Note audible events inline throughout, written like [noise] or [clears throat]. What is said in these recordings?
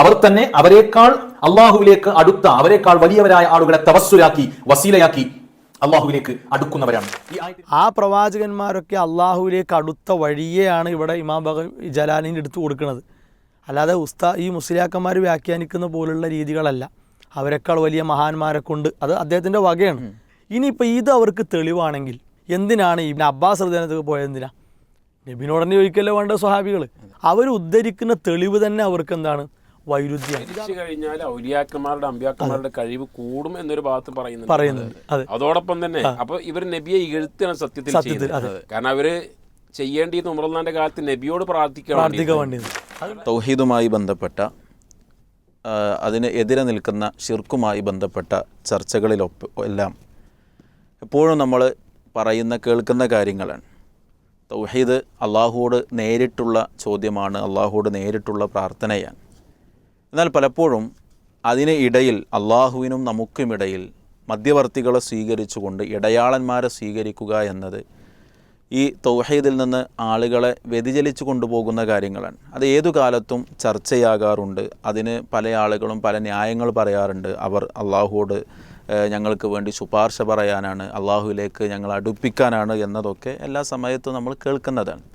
അവർ തന്നെ അവരെക്കാൾ അള്ളാഹുവിലേക്ക് അടുത്ത അവരെക്കാൾ വലിയവരായ ആളുകളെ തവസ്സുലാക്കി വസീലയാക്കി അള്ളാഹുവിലേക്ക് അടുക്കുന്നവരാണ്. ആ പ്രവാചകന്മാരൊക്കെ അള്ളാഹുവിലേക്ക് അടുത്ത വഴിയെയാണ് ഇവിടെ ഇമാം ബഹ ജലാലിന്റെ എടുത്തു കൊടുക്കുന്നത്. അല്ലാതെ ഉസ്താ ഈ മുസ്ലിയാക്കന്മാർ വ്യാഖ്യാനിക്കുന്ന പോലുള്ള രീതികളല്ല. അവരെക്കാൾ വലിയ മഹാന്മാരെ കൊണ്ട് അത് അദ്ദേഹത്തിന്റെ വകയാണ്. ഇനിയിപ്പോൾ ഇത് അവർക്ക് തെളിവാണെങ്കിൽ എന്തിനാണ് ഈ അബ്ബാസ് ഹൃദയനത്തേക്ക് പോയത് എന്തിനാ? നബിനോടനെ ചോദിക്കല്ലോ വേണ്ട സ്വഹാബികൾ അവർ ഉദ്ധരിക്കുന്ന തെളിവ് തന്നെ അവർക്ക് എന്താണ്? വൈരുദ്ധ്യം. കഴിഞ്ഞാൽ ഔലിയാക്കന്മാരുടെ അമ്പ്യാക്കന്മാരുടെ കഴിവ് കൂടും എന്നൊരു ഭാഗത്ത് പറയുന്നുണ്ട്. പറയുന്നുണ്ട്. അതെ. അതോടൊപ്പം തന്നെ അപ്പൊ ഇവർ നബിയെ ഇഴുത്താണ് സത്യത്തിൽ കാരണം അവർ ചെയ്യേണ്ടി ഉമർന്നാന്റെ കാലത്ത് നബിയോട് പ്രാർത്ഥിക്കാൻ തൗഹീദുമായി ബന്ധപ്പെട്ട അതിന് എതിരെ നിൽക്കുന്ന ഷിർക്കുമായി ബന്ധപ്പെട്ട ചർച്ചകളിലൊപ്പ് എല്ലാം എപ്പോഴും നമ്മൾ പറയുന്ന കേൾക്കുന്ന കാര്യങ്ങളാണ്. തൗഹീദ് അള്ളാഹുവോട് നേരിട്ടുള്ള ചോദ്യമാണ് അള്ളാഹുവോട് നേരിട്ടുള്ള പ്രാർത്ഥനയാണ്. എന്നാൽ പലപ്പോഴും അതിന് ഇടയിൽ അള്ളാഹുവിനും നമുക്കുമിടയിൽ മധ്യവർത്തികളെ സ്വീകരിച്ചുകൊണ്ട് ഇടയാളന്മാരെ സ്വീകരിക്കുക എന്നത് ഈ തൗഹീദിൽ നിന്ന് ആളുകളെ വ്യതിചലിച്ചു കൊണ്ടുപോകുന്ന കാര്യങ്ങളാണ്. അത് ഏതു കാലത്തും ചർച്ചയാകാറുണ്ട്. അതിന് പല ആളുകളും പല ന്യായങ്ങൾ പറയാറുണ്ട്. അവർ അള്ളാഹുവോട് ഞങ്ങൾക്ക് വേണ്ടി ശുപാർശ പറയാനാണ് അള്ളാഹുവിലേക്ക് ഞങ്ങൾ അടുപ്പിക്കാനാണ് എന്നതൊക്കെ എല്ലാ സമയത്തും നമ്മൾ കേൾക്കുന്നതാണ്.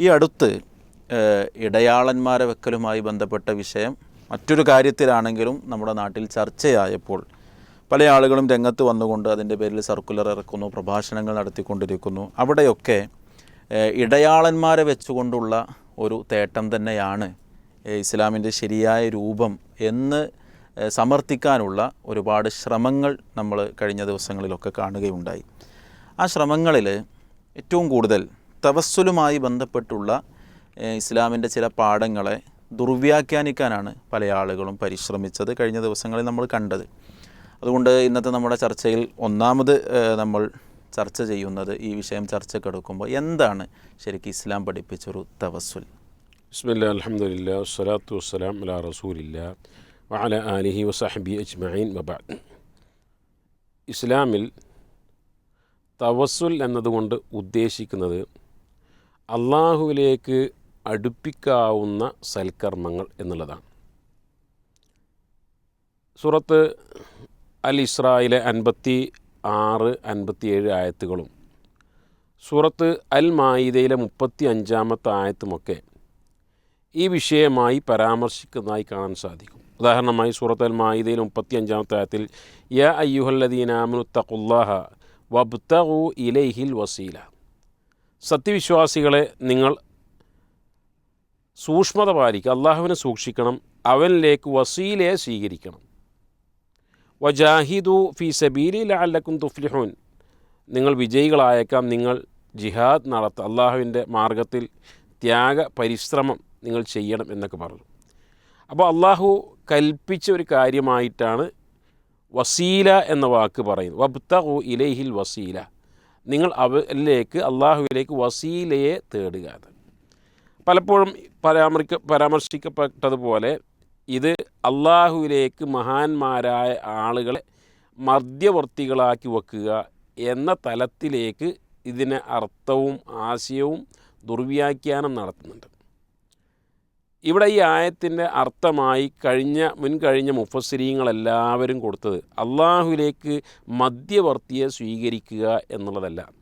ഈ അടുത്ത് ഇടയാളന്മാരെ വെക്കലുമായി ബന്ധപ്പെട്ട വിഷയം മറ്റൊരു കാര്യത്തിലാണെങ്കിലും നമ്മുടെ നാട്ടിൽ ചർച്ചയായപ്പോൾ പല ആളുകളും രംഗത്ത് വന്നുകൊണ്ട് അതിന്റെ പേരിൽ സർക്കുലർ ഇറക്കുന്നു പ്രഭാഷണങ്ങൾ നടത്തിക്കൊണ്ടിരിക്കുന്നു. അവിടെയൊക്കെ ഇടയാളന്മാരെ വെച്ചുകൊണ്ടുള്ള ഒരു തേട്ടം തന്നെയാണ് ഇസ്ലാമിന്റെ ശരിയായ രൂപം എന്ന് സമർത്ഥിക്കാനുള്ള ഒരുപാട് ശ്രമങ്ങൾ നമ്മൾ കഴിഞ്ഞ ദിവസങ്ങളിലൊക്കെ കാണുകയുണ്ടായി. ആ ശ്രമങ്ങളിൽ ഏറ്റവും കൂടുതൽ തവസ്സുലുമായി ബന്ധപ്പെട്ടുള്ള ഇസ്ലാമിന്റെ ചില പാഠങ്ങളെ ദുർവ്യാഖ്യാനിക്കാനാണ് പല ആളുകളും പരിശ്രമിച്ചത് കഴിഞ്ഞ ദിവസങ്ങളിൽ നമ്മൾ കണ്ടത്. അതുകൊണ്ട് ഇന്നത്തെ നമ്മുടെ ചർച്ചയിൽ ഒന്നാമത് നമ്മൾ ചർച്ച ചെയ്യുന്നത് ഈ വിഷയം ചർച്ചക്കെടുക്കുമ്പോൾ എന്താണ് ശരിക്കും ഇസ്ലാം പഠിപ്പിച്ചൊരു തവസ്സുൽ? അജ്മഈൻ ഇസ്ലാമിൽ തവസ്സുൽ എന്നതുകൊണ്ട് ഉദ്ദേശിക്കുന്നത് അള്ളാഹുവിലേക്ക് അടുപ്പിക്കാവുന്ന സൽക്കർമ്മങ്ങൾ എന്നുള്ളതാണ്. സുറത്ത് അൽ ഇസ്രായിലെ അൻപത്തി ആറ് അൻപത്തിയേഴ് ആയത്തുകളും സൂറത്ത് അൽ മായിദയിലെ മുപ്പത്തി അഞ്ചാമത്തെ ആയത്തുമൊക്കെ ഈ വിഷയമായി പരാമർശിക്കുന്നതായി കാണാൻ സാധിക്കും. ഉദാഹരണമായി സൂറത്ത് അൽ മായിദയിൽ മുപ്പത്തി അഞ്ചാമത്തെ ആയത്തിൽ യ അയ്യുഹല്ലദീനാമു തഖുല്ലാഹ വബ്തഗു ഇലൈഹിൽ വസീല. സത്യവിശ്വാസികളെ നിങ്ങൾ സൂക്ഷ്മത പാലിക്കുക അള്ളാഹുവിനെ സൂക്ഷിക്കണം. അവനിലേക്ക് വസീലയെ സ്വീകരിക്കണം. വജാഹിദു ഫി സബീലി ലാലക്കും തുഫ്ലിഹുൻ. നിങ്ങൾ വിജയികളായേക്കാം. നിങ്ങൾ ജിഹാദ് നടത്ത അള്ളാഹുവിന്റെ മാർഗത്തിൽ ത്യാഗ പരിശ്രമം നിങ്ങൾ ചെയ്യണം എന്നൊക്കെ പറഞ്ഞു. അപ്പോൾ അള്ളാഹു കൽപ്പിച്ച ഒരു കാര്യമായിട്ടാണ് വസീല എന്ന വാക്ക് പറയുന്നത്. വബ്തഹു ഇലൈഹിൽ വസീല. നിങ്ങൾ അവരിലേക്ക് അള്ളാഹുവിലേക്ക് വസീലയെ തേടുക പലപ്പോഴും പരാമർക്ക പരാമർശിക്കപ്പെട്ടതുപോലെ ഇത് അള്ളാഹുവിലേക്ക് മഹാന്മാരായ ആളുകളെ മധ്യവർത്തികളാക്കി വെക്കുക എന്ന തലത്തിലേക്ക് ഇതിനെ അർത്ഥവും ആശയവും ദുർവ്യാഖ്യാനം നടത്തുന്നുണ്ട്. ഇവിടെ ഈ ആയത്തിന്റെ അർത്ഥമായി കഴിഞ്ഞ മുൻകഴിഞ്ഞ മുഫസ്സിരീങ്ങളെല്ലാവരും കൊടുത്തത് അള്ളാഹുവിലേക്ക് മധ്യവർത്തിയെ സ്വീകരിക്കുക എന്നുള്ളതല്ല.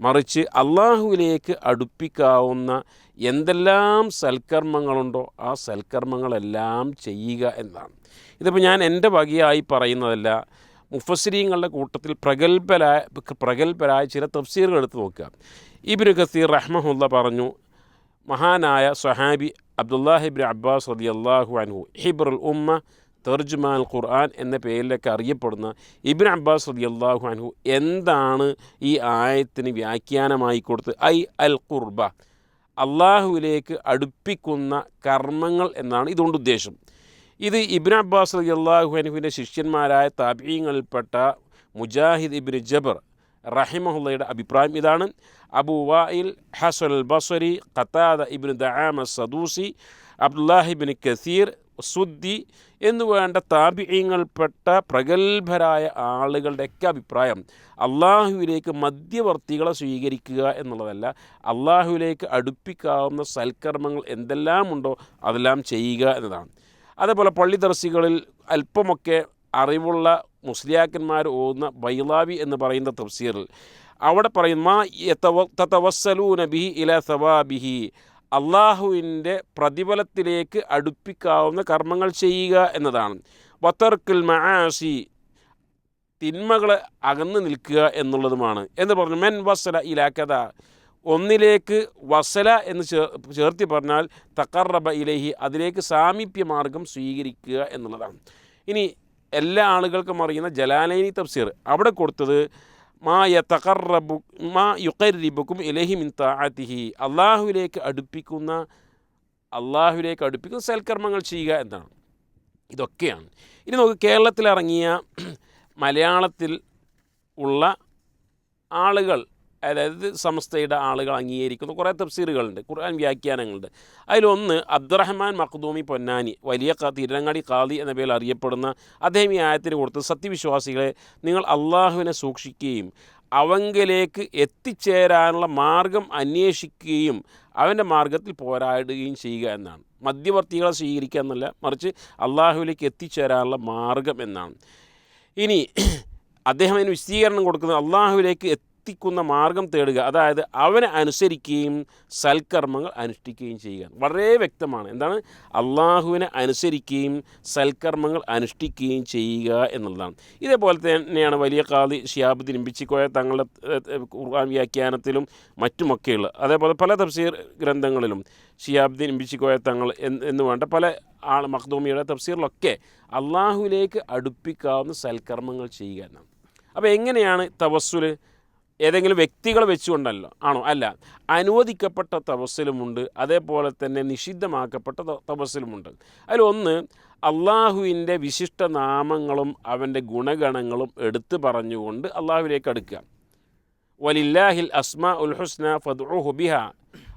മറിച്ച് അള്ളാഹുവിലേക്ക് അടുപ്പിക്കാവുന്ന എന്തെല്ലാം സൽക്കർമ്മങ്ങളുണ്ടോ ആ സൽക്കർമ്മങ്ങളെല്ലാം ചെയ്യുക എന്നാണ്. ഇതിപ്പോൾ ഞാൻ എന്റെ വകയായി പറയുന്നതല്ല മുഫസിരീങ്ങളുടെ കൂട്ടത്തിൽ പ്രഗത്ഭരായ പ്രഗത്ഭരായ ചില തഫ്സീറുകൾ എടുത്ത് നോക്കുക. ഇബിന് ഖസീർ റഹ്മഹുല്ല പറഞ്ഞു മഹാനായ സഹാബി അബ്ദുല്ലാഹിബിൻ അബ്ബാസ് റതി അള്ളാഹു അൻഹു ഹിബ്രുൽ ഉമ്മ തർജുമാൻ ഖുർആൻ എന്ന പേരിലൊക്കെ അറിയപ്പെടുന്ന ഇബിൻ അബ്ബാസ് റതി അള്ളാഹു അൻഹു എന്താണ് ഈ ആയത്തിന് വ്യാഖ്യാനമായി കൊടുത്ത്? ഐ അൽ ഖുർബ. അള്ളാഹുവിലേക്ക് അടുപ്പിക്കുന്ന കർമ്മങ്ങൾ എന്നാണ് ഇതുകൊണ്ട് ഉദ്ദേശം. ഇത് ഇബിൻ അബ്ബാസ് റതി അള്ളാഹു ശിഷ്യന്മാരായ താപീയങ്ങളിൽപ്പെട്ട മുജാഹിദ് ഇബിൻ ജബർ റഹിമഹുല്ലയുടെ അഭിപ്രായം ഇതാണ്. അബു വായിൽ ഹസൽ ബസരി ഖത്താദ ഇബിൻ ദാമ സദൂസി അബ്ദുല്ലാഹിബിൻ കസീർ സുദ്ദി എന്നുവേണ്ട താപിയങ്ങൾപ്പെട്ട പ്രഗത്ഭരായ ആളുകളുടെയൊക്കെ അഭിപ്രായം അള്ളാഹുവിലേക്ക് മധ്യവർത്തികളെ സ്വീകരിക്കുക എന്നുള്ളതല്ല അള്ളാഹുവിലേക്ക് അടുപ്പിക്കാവുന്ന സൽക്കർമ്മങ്ങൾ എന്തെല്ലാമുണ്ടോ അതെല്ലാം ചെയ്യുക എന്നതാണ്. അതേപോലെ പള്ളി ദർസികളിൽ അല്പമൊക്കെ അറിവുള്ള മുസ്ലിയാക്കന്മാർ ഓതുന്ന ബൈലാവി എന്ന് പറയുന്ന തഫ്സീറിൽ അവിടെ പറയുന്ന മാ നബി ഇല സവാബിഹി അള്ളാഹുവിന്റെ പ്രതിഫലത്തിലേക്ക് അടുപ്പിക്കാവുന്ന കർമ്മങ്ങൾ ചെയ്യുക എന്നതാണ്. വത്തർക്കിൽ മാഷി തിന്മകൾ അകന്നു നിൽക്കുക എന്നുള്ളതുമാണ്. എന്ന് പറഞ്ഞു മെൻ വസല ഇലാക്കഥ ഒന്നിലേക്ക് വസല എന്ന് ചേർ ചേർത്തി പറഞ്ഞാൽ തക്കറബ ഇലഹി അതിലേക്ക് സാമീപ്യ മാർഗം സ്വീകരിക്കുക എന്നുള്ളതാണ്. ഇനി എല്ലാ ആളുകൾക്കും അറിയുന്ന ജലാലൈനി തഫ്സീർ. അവിടെ കൊടുത്തത് മാ മാ യുഖരിബുക്കും ഇലഹി മിൻ താഅത്തിഹി. അള്ളാഹുവിലേക്ക് അടുപ്പിക്കുന്ന അള്ളാഹുവിലേക്ക് അടുപ്പിക്കുന്ന സൽക്കർമ്മങ്ങൾ ചെയ്യുക എന്നാണ്. ഇതൊക്കെയാണ്. ഇനി നമുക്ക് കേരളത്തിലിറങ്ങിയ മലയാളത്തിൽ ഉള്ള ആളുകൾ അതായത് സമസ്തയുടെ ആളുകൾ അംഗീകരിക്കുന്ന. കുറേ തഫ്സീറുകളുണ്ട് ഖുർആൻ വ്യാഖ്യാനങ്ങളുണ്ട്. അതിലൊന്ന് അബ്ദുറഹ്മാൻ മഖ്ദൂമി പൊന്നാനി വലിയ ക- തിരുരങ്ങാടി ഖാദി എന്ന പേരിൽ അറിയപ്പെടുന്ന അദ്ദേഹം ഈ ആയത്തിന് കൊടുത്ത് സത്യവിശ്വാസികളെ നിങ്ങൾ അള്ളാഹുവിനെ സൂക്ഷിക്കുകയും അവങ്കിലേക്ക് എത്തിച്ചേരാനുള്ള മാർഗം അന്വേഷിക്കുകയും അവന്റെ മാർഗത്തിൽ പോരാടുകയും ചെയ്യുക എന്നാണ്. മധ്യവർത്തികളെ സ്വീകരിക്കുക എന്നല്ല മറിച്ച് അള്ളാഹുവിലേക്ക് എത്തിച്ചേരാനുള്ള മാർഗം എന്നാണ്. ഇനി അദ്ദേഹം അതിന് വിശദീകരണം കൊടുക്കുന്നത് അള്ളാഹുവിലേക്ക് എത്തിക്കുന്ന മാർഗം തേടുക അതായത് അവനെ അനുസരിക്കുകയും സൽക്കർമ്മങ്ങൾ അനുഷ്ഠിക്കുകയും ചെയ്യുക. വളരെ വ്യക്തമാണ്. എന്താണ്? അള്ളാഹുവിനെ അനുസരിക്കുകയും സൽക്കർമ്മങ്ങൾ അനുഷ്ഠിക്കുകയും ചെയ്യുക എന്നുള്ളതാണ്. ഇതേപോലെ തന്നെയാണ് വലിയ കാതി ഷിയാബുദ്ദീൻ ഇമ്പിച്ചിക്കോയ തങ്ങളുടെ ഖുർആൻ വ്യാഖ്യാനത്തിലും മറ്റുമൊക്കെയുള്ള അതേപോലെ പല തഫ്സീർ ഗ്രന്ഥങ്ങളിലും ഷിയാബുദ്ദീൻ ഇമ്പിച്ചിക്കോയ തങ്ങൾ എന്ന് വേണ്ട പല ആൾ മഖ്ദൂമിയുടെ തഫ്സീറിലൊക്കെ അള്ളാഹുവിലേക്ക് അടുപ്പിക്കാവുന്ന സൽക്കർമ്മങ്ങൾ ചെയ്യുക എന്നാണ്. അപ്പോൾ എങ്ങനെയാണ് തവസ്സുൽ ഏതെങ്കിലും വ്യക്തികളെ വെച്ചുകൊണ്ടല്ലോ ആണോ? അല്ല. അനുവദിക്കപ്പെട്ട തപസ്സിലുമുണ്ട് അതേപോലെ തന്നെ നിഷിദ്ധമാക്കപ്പെട്ട തപസ്സിലുമുണ്ട്. അതിലൊന്ന് അള്ളാഹുവിന്റെ വിശിഷ്ട നാമങ്ങളും അവന്റെ ഗുണഗണങ്ങളും എടുത്തു പറഞ്ഞുകൊണ്ട് അള്ളാഹുവിലേക്ക് അടുക്കുക. വലില്ലാഹിൽ അസ്മാ ഉൽ ഹുസ്ന ഫദ്ഉഹു ബിഹ.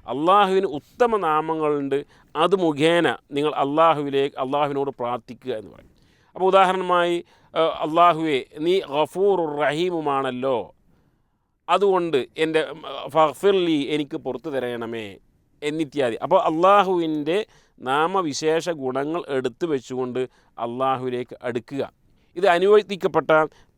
അള്ളാഹുവിന് ഉത്തമ നാമങ്ങളുണ്ട് അത് മുഖേന നിങ്ങൾ അള്ളാഹുവിലേക്ക് അള്ളാഹുവിനോട് പ്രാർത്ഥിക്കുക എന്ന് പറയും. അപ്പോൾ ഉദാഹരണമായി അള്ളാഹുവേ നീ ഗഫൂറുർ റഹീമുമാണല്ലോ അതുകൊണ്ട് എന്റെ ഫഹ്ഫിർലി എനിക്ക് പുറത്തു തരണമേ എന്നിത്യാദി. അപ്പോൾ അള്ളാഹുവിന്റെ നാമവിശേഷ ഗുണങ്ങൾ എടുത്തു വെച്ചുകൊണ്ട് അള്ളാഹുവിലേക്ക് അടുക്കുക. ഇത് അനുവദിക്കപ്പെട്ട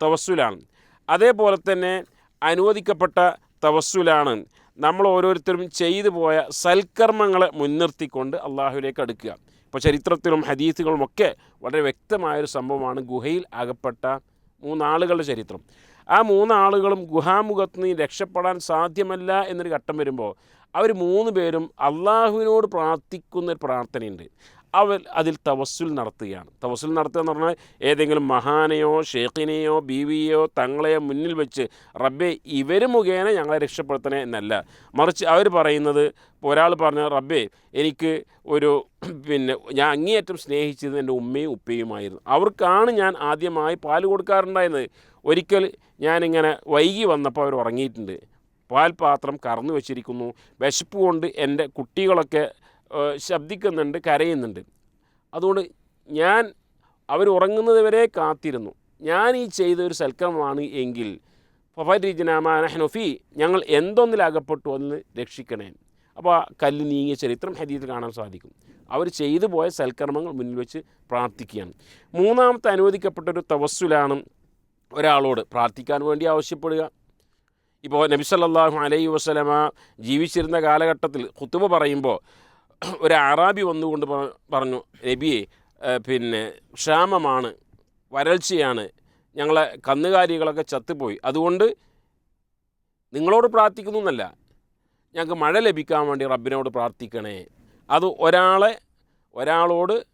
തവസ്സുലാണ്. അതേപോലെ തന്നെ അനുവദിക്കപ്പെട്ട തവസ്സുലാണ്. നമ്മൾ ഓരോരുത്തരും ചെയ്തു പോയ സൽക്കർമ്മങ്ങളെ മുൻനിർത്തിക്കൊണ്ട് അള്ളാഹുവിലേക്ക് അടുക്കുക. ഇപ്പോൾ ചരിത്രത്തിലും ഹദീസുകളുമൊക്കെ വളരെ വ്യക്തമായൊരു സംഭവമാണ് ഗുഹയിൽ അകപ്പെട്ട മൂന്നാളുകളുടെ ചരിത്രം. ആ മൂന്നാളുകളും ഗുഹാമുഖത്ത് നിന്ന് രക്ഷപ്പെടാൻ സാധ്യമല്ല എന്നൊരു ഘട്ടം വരുമ്പോൾ അവർ മൂന്ന് പേരും അള്ളാഹുവിനോട് പ്രാർത്ഥിക്കുന്ന ഒരു പ്രാർത്ഥനയുണ്ട്. അവർ അതിൽ തവസ്സുൽ നടത്തുകയാണ്. തവസ്സുൽ നടത്തുക എന്ന് പറഞ്ഞാൽ ഏതെങ്കിലും മഹാനെയോ ഷേഖിനെയോ ബീവിയെയോ തങ്ങളെയോ മുന്നിൽ വെച്ച് റബ്ബെ ഇവർ മുഖേന ഞങ്ങളെ രക്ഷപ്പെടുത്തണേ എന്നല്ല. മറിച്ച് അവർ പറയുന്നത് ഒരാൾ പറഞ്ഞ റബ്ബെ എനിക്ക് ഒരു [clears throat] പിന്നെ ഞാൻ അങ്ങേയറ്റം സ്നേഹിച്ചത് എന്റെ ഉമ്മയും ഉപ്പയുമായിരുന്നു. അവർക്കാണ് ഞാൻ ആദ്യമായി പാൽ കൊടുക്കാറുണ്ടായിരുന്നത്. ഒരിക്കൽ ഞാനിങ്ങനെ വൈകി വന്നപ്പോൾ അവർ ഉറങ്ങിയിട്ടുണ്ട്. പാൽപാത്രം കറന്നു വെച്ചിരിക്കുന്നു. വിശപ്പ് കൊണ്ട് എന്റെ കുട്ടികളൊക്കെ ശബ്ദിക്കുന്നുണ്ട് കരയുന്നുണ്ട്. അതുകൊണ്ട് ഞാൻ അവർ ഉറങ്ങുന്നത് വരെ കാത്തിരുന്നു. ഞാൻ ഈ ചെയ്ത ഒരു സൽക്കർമ്മമാണ് എങ്കിൽ ഫഫരിജനാമാനഹ്നൊഫി ഞങ്ങൾ എന്തൊന്നിലകപ്പെട്ടു എന്ന് രക്ഷിക്കണേ. അപ്പോൾ ആ കല്ല് നീങ്ങിയ ചരിത്രം ഹദീത്തിൽ കാണാൻ സാധിക്കും. അവർ ചെയ്തു പോയ സൽക്കർമ്മങ്ങൾ മുന്നിൽ വെച്ച് പ്രാർത്ഥിക്കുകയാണ്. മൂന്നാമത്തെ അനുവദിക്കപ്പെട്ടൊരു തവസ്സുലാണ് ഒരാളോട് പ്രാർത്ഥിക്കാൻ വേണ്ടി ആവശ്യപ്പെടുക. ഇപ്പോൾ നബി സല്ലല്ലാഹു അലൈഹി വസല്ലമ ജീവിച്ചിരുന്ന കാലഘട്ടത്തിൽ ഖുത്തുബ പറയുമ്പോൾ ഒരു അറാബി വന്നുകൊണ്ട് പറഞ്ഞു നബിയെ പിന്നെ ക്ഷാമമാണ് വരൾച്ചയാണ്. ഞങ്ങളെ കന്നുകാലികളൊക്കെ ചത്തുപോയി. അതുകൊണ്ട് നിങ്ങളോട് പ്രാർത്ഥിക്കുന്നു എന്നല്ല ഞങ്ങൾക്ക് മഴ ലഭിക്കാൻ വേണ്ടി റബ്ബിനോട് പ്രാർത്ഥിക്കണേ. അത് ഒരാളെ ഒരാളോട്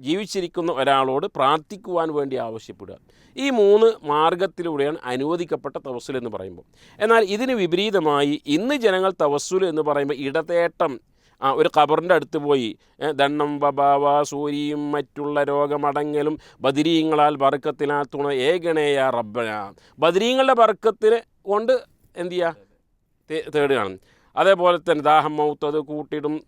ജീവിച്ചിരിക്കുന്ന ഒരാളോട് പ്രാർത്ഥിക്കുവാൻ വേണ്ടി ആവശ്യപ്പെടുക. ഈ മൂന്ന് മാർഗത്തിലൂടെയാണ് അനുവദിക്കപ്പെട്ട തവസ്സുൽ എന്ന് പറയുമ്പോൾ. എന്നാൽ ഇതിന് വിപരീതമായി ഇന്ന് ജനങ്ങൾ തവസ്സുൽ എന്ന് പറയുമ്പോൾ ഇടതേട്ടം ഒരു ഖബറിന്റെ അടുത്ത് പോയി. ദണ്ണം ബബാവ സൂരിയും മറ്റുള്ള രോഗമടങ്ങലും ബദിരീങ്ങളാൽ ബർക്കത്തിനാ തുണ ഏകണേയ റബ്ബന. ബദിരീങ്ങളുടെ ബർക്കത്തിന് കൊണ്ട് എന്ത് ചെയ്യുക തേടുകയാണ്. അതേപോലെ തന്നെ ദാഹം മൗത്തത് കൂട്ടിടും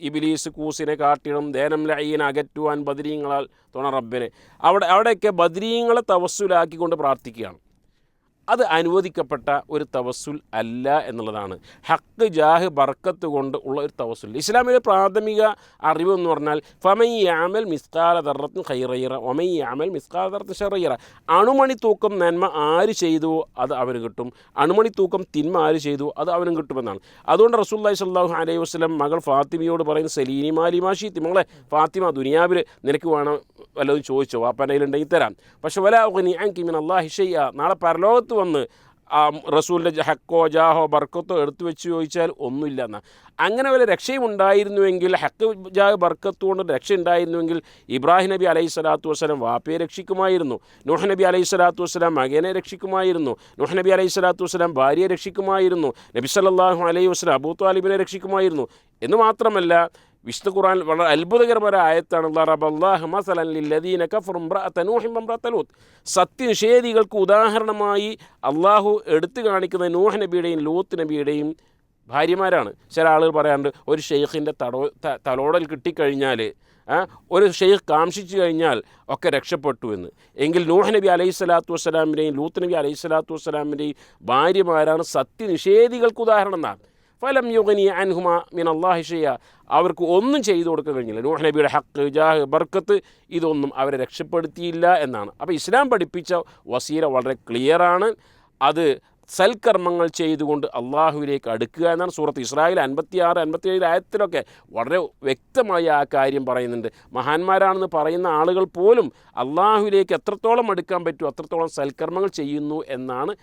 ഇബിലീസ് കൂസിനെ കാട്ടിടും ദേനം ലയ്യനെ അകറ്റുവാൻ ബദരീങ്ങളാൽ തുണ റബ്ബിനെ. അവിടെ അവിടെയൊക്കെ ബദരീങ്ങളെ തവസ്സുലാക്കിക്കൊണ്ട് പ്രാർത്ഥിക്കുകയാണ്. അത് അനുവദിക്കപ്പെട്ട ഒരു തവസുൽ അല്ല എന്നുള്ളതാണ്. ഹക്ക് ജാഹ് ബർക്കത്ത് കൊണ്ട് ഉള്ള ഒരു തവസുൽ ഇസ്ലാമിലെ പ്രാഥമിക അറിവ് എന്ന് പറഞ്ഞാൽ ഫമൈ യാമൽ മിസ്കാല ദർറത്തും ഖൈറൈറ ഒമൈ യാമൽ മിസ്കാല ദർറത്ത് ഷറൈറ. അണുമണി തൂക്കം നന്മ ആര് ചെയ്തുവോ അത് അവന് കിട്ടും. അണുമണി തൂക്കം തിന്മ ആര് ചെയ്തു അത് അവനും കിട്ടുമെന്നാണ്. അതുകൊണ്ട് റസൂല്ലായി സല്ലാഹു അലൈഹി വസ്ലം മകൾ ഫാത്തിമയോട് പറയുന്ന സലീനി മാലിമാഷി തിമകളെ ഫാത്തിമ ദുനിയാവിൽ നിനക്ക് വേണം വല്ലതും ചോദിച്ചോ വാപ്പനയിലുണ്ടെങ്കിൽ തരാം. പക്ഷെ വല ഒനി ആൻ കിമിൻ അള്ളാഹിഷയ്യ നാളെ പരലോകത്ത് വന്ന് ആ റസൂലിന്റെ ഹക്കോ ജാഹോ ബർക്കത്തോ എടുത്തു വെച്ച് ചോദിച്ചാൽ ഒന്നുമില്ല എന്നാൽ അങ്ങനെ വല്ല രക്ഷയും ഉണ്ടായിരുന്നുവെങ്കിൽ ഹക്ക് ജാഹ് ബർക്കത്ത് കൊണ്ട് രക്ഷ ഉണ്ടായിരുന്നുവെങ്കിൽ ഇബ്രാഹിം നബി അലൈഹി സ്വലാത്തു വസ്സലാം വാപ്പയെ രക്ഷിക്കുമായിരുന്നു. നൂഹ് നബി അലൈഹി സ്വലാത്തു വസ്സലാം മകനെ രക്ഷിക്കുമായിരുന്നു. നൂഹ് നബി അലൈഹി സ്വലാത്തു വസ്സലാം ഭാര്യയെ രക്ഷിക്കുമായിരുന്നു. നബി സല്ലല്ലാഹു അലൈഹി വസ്ലാം അബൂ താലിബിനെ രക്ഷിക്കുമായിരുന്നു. എന്ന് മാത്രമല്ല വിശുദ്ധ ഖുർആൻ വളരെ അത്ഭുതകരമായ ആയത്താണ്. ലൂത്ത്. സത്യനിഷേധികൾക്ക് ഉദാഹരണമായി അള്ളാഹു എടുത്തു കാണിക്കുന്ന നൂഹ് നബിയുടെയും ലൂത്ത് നബിയുടെയും ഭാര്യമാരാണ്. ചില ആളുകൾ പറയാറുണ്ട് ഒരു ഷെയ്ഖിന്റെ തടോ തലോടൽ കിട്ടിക്കഴിഞ്ഞാൽ ഒരു ഷെയ്ഖ് കാംഷിച്ചു കഴിഞ്ഞാൽ ഒക്കെ രക്ഷപ്പെട്ടു എന്ന്. എങ്കിൽ നൂഹ് നബി അലൈഹി സ്വലാത്തു വസ്സലാമിന്റെയും ലൂത്ത് നബി അലൈഹി സ്വലാത്തു വസ്സലാമിന്റെയും ഭാര്യമാരാണ് സത്യനിഷേധികൾക്ക് ഉദാഹരണം എന്നാണ്. ഫലം യുഗനി അൻഹുമ മിൻ അള്ളാഹി ഷെയ്യ അവർക്ക് ഒന്നും ചെയ്തു കൊടുക്കാൻ കഴിഞ്ഞില്ല നൂഹ് നബിയുടെ ഹക്ക് ജാഹ് ബർക്കത്ത് ഇതൊന്നും അവരെ രക്ഷപ്പെടുത്തിയില്ല എന്നാണ്. അപ്പോൾ ഇസ്ലാം പഠിപ്പിച്ച വസീല വളരെ ക്ലിയറാണ് അത് സൽക്കർമ്മങ്ങൾ ചെയ്തുകൊണ്ട് അള്ളാഹുവിലേക്ക് അടുക്കുക എന്നാണ് സൂറത്ത് ഇസ്രായേൽ അൻപത്തിയാറ് അൻപത്തിയേഴ് ആയത്തിലൊക്കെ വളരെ വ്യക്തമായി ആ കാര്യം പറയുന്നുണ്ട്. മഹാന്മാരാണെന്ന് പറയുന്ന ആളുകൾ പോലും അള്ളാഹുവിലേക്ക് എത്രത്തോളം അടുക്കാൻ പറ്റുമോ അത്രത്തോളം സൽക്കർമ്മങ്ങൾ ചെയ്യുന്നു എന്നാണ്